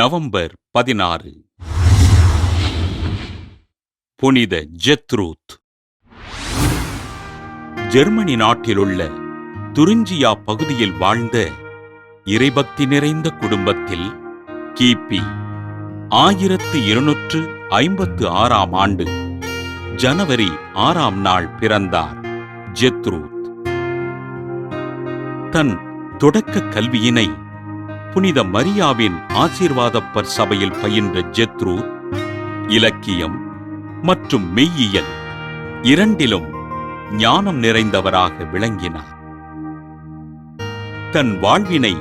November பதினாறு. புனித ஜெத்ரூத். Germany நாட்டிலுள்ள துரிஞ்சியா பகுதியில் வாழ்ந்த இறைபக்தி நிறைந்த குடும்பத்தில் கிபி ஆயிரத்து இருநூற்று ஐம்பத்து ஆறாம் ஆண்டு ஜனவரி ஆறாம் நாள் பிறந்தார் ஜெத்ரூத். தன் தொடக்க கல்வியினை புனித மரியாவின் ஆசீர்வாதப்பர் சபையில் பயின்ற ஜெத்ரு இலக்கியம் மற்றும் மெய்யியல் இரண்டிலும் ஞானம் நிறைந்தவராக விளங்கினார். தன் வாழ்வினை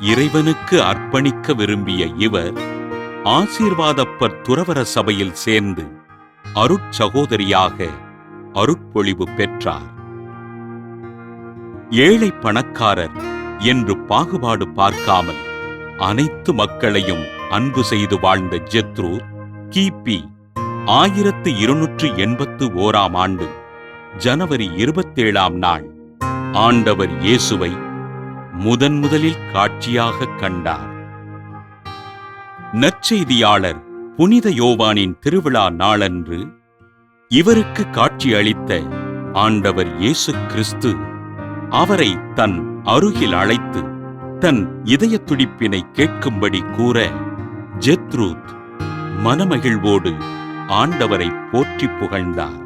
இறைவனுக்கு அர்ப்பணிக்க விரும்பிய இவர் ஆசீர்வாதப்பர் துறவர சபையில் சேர்ந்து அருட்சகோதரியாக அருட்பொழிவு பெற்றார். ஏழை பணக்காரர் என்று பாகுபாடு பார்க்காமல் அனைத்து மக்களையும் அன்பு செய்து வாழ்ந்த ஜெத்ரு கிபி ஆயிரத்து இருநூற்று எண்பத்து ஓராம் ஆண்டு ஜனவரி இருபத்தேழாம் நாள் ஆண்டவர் இயேசுவை முதன் முதலில் காட்சியாக கண்டார். நற்செய்தியாளர் புனித யோவானின் திருவிழா நாளன்று இவருக்கு காட்சியளித்த ஆண்டவர் இயேசு கிறிஸ்து அவரை தன் அருகில் அழைத்து தன் இதய துடிப்பினை கேட்கும்படி கூற ஜெத்ரூத் மனமகிழ்வோடு ஆண்டவரை போற்றி புகழ்ந்தார்.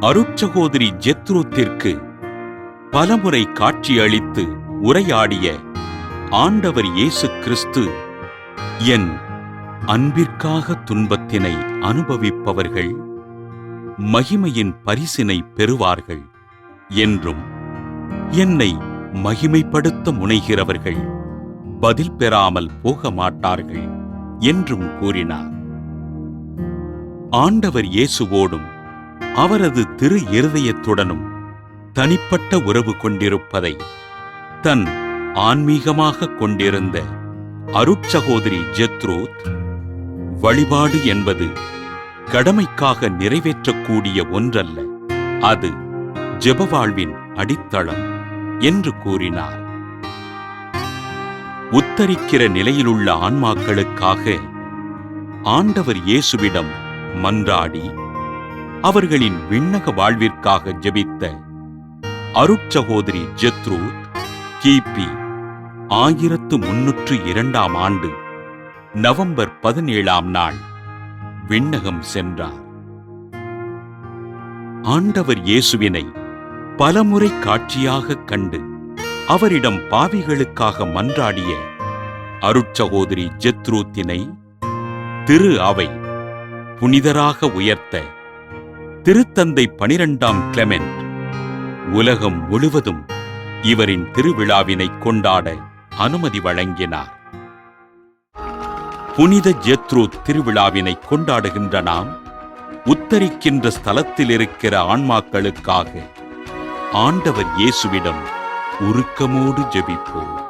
அருட்சகோதரி ஜெத்ரூத்திற்கு பலமுறை காட்சியளித்து உரையாடிய ஆண்டவர் இயேசு கிறிஸ்து என் அன்பிற்காக துன்பத்தினை அனுபவிப்பவர்கள் மகிமையின் பரிசினை பெறுவார்கள். என்றும் என்னை மகிமைப்படுத்த முனைகிறவர்கள் பதில் பெறாமல் போக மாட்டார்கள் என்றும் கூறினார். ஆண்டவர் இயேசுவோடும் அவரது திரு இருதயத்துடனும் தனிப்பட்ட உறவு கொண்டிருப்பதை தன் ஆன்மீகமாக கொண்டிருந்த அருட்சகோதரி ஜெத்ரூத் வழிபாடு என்பது கடமைக்காக நிறைவேற்றக்கூடிய ஒன்றல்ல அது ஜெபவாழ்வின் அடித்தளம் என்று கூறினார். உத்தரிக்கிற நிலையிலுள்ள ஆன்மாக்களுக்காக ஆண்டவர் இயேசுவிடம் மன்றாடி அவர்களின் விண்ணக வாழ்விற்காக ஜெபித்த அருட்சகோதரி ஜெத்ரூத் கிபி ஆயிரத்து முன்னூற்று இரண்டாம் ஆண்டு நவம்பர் பதினேழாம் நாள் விண்ணகம் சென்றார். ஆண்டவர் இயேசுவினை பலமுறை காட்சியாகக் கண்டு அவரிடம் பாவிகளுக்காக மன்றாடிய அருட்சகோதரி ஜெத்ரூத்தினை திரு அவை புனிதராக உயர்த்த திருத்தந்தை பனிரெண்டாம் கிளெமெண்ட் உலகம் முழுவதும் இவரின் திருவிழாவினை கொண்டாட அனுமதி வழங்கினார். புனித ஜெத்ரூத் திருவிழாவினை கொண்டாடுகின்ற நாம் உத்தரிக்கின்ற ஸ்தலத்தில் இருக்கிற ஆன்மாக்களுக்காக ஆண்டவர் இயேசுவிடம் உருக்கமோடு ஜெபிப்போம்.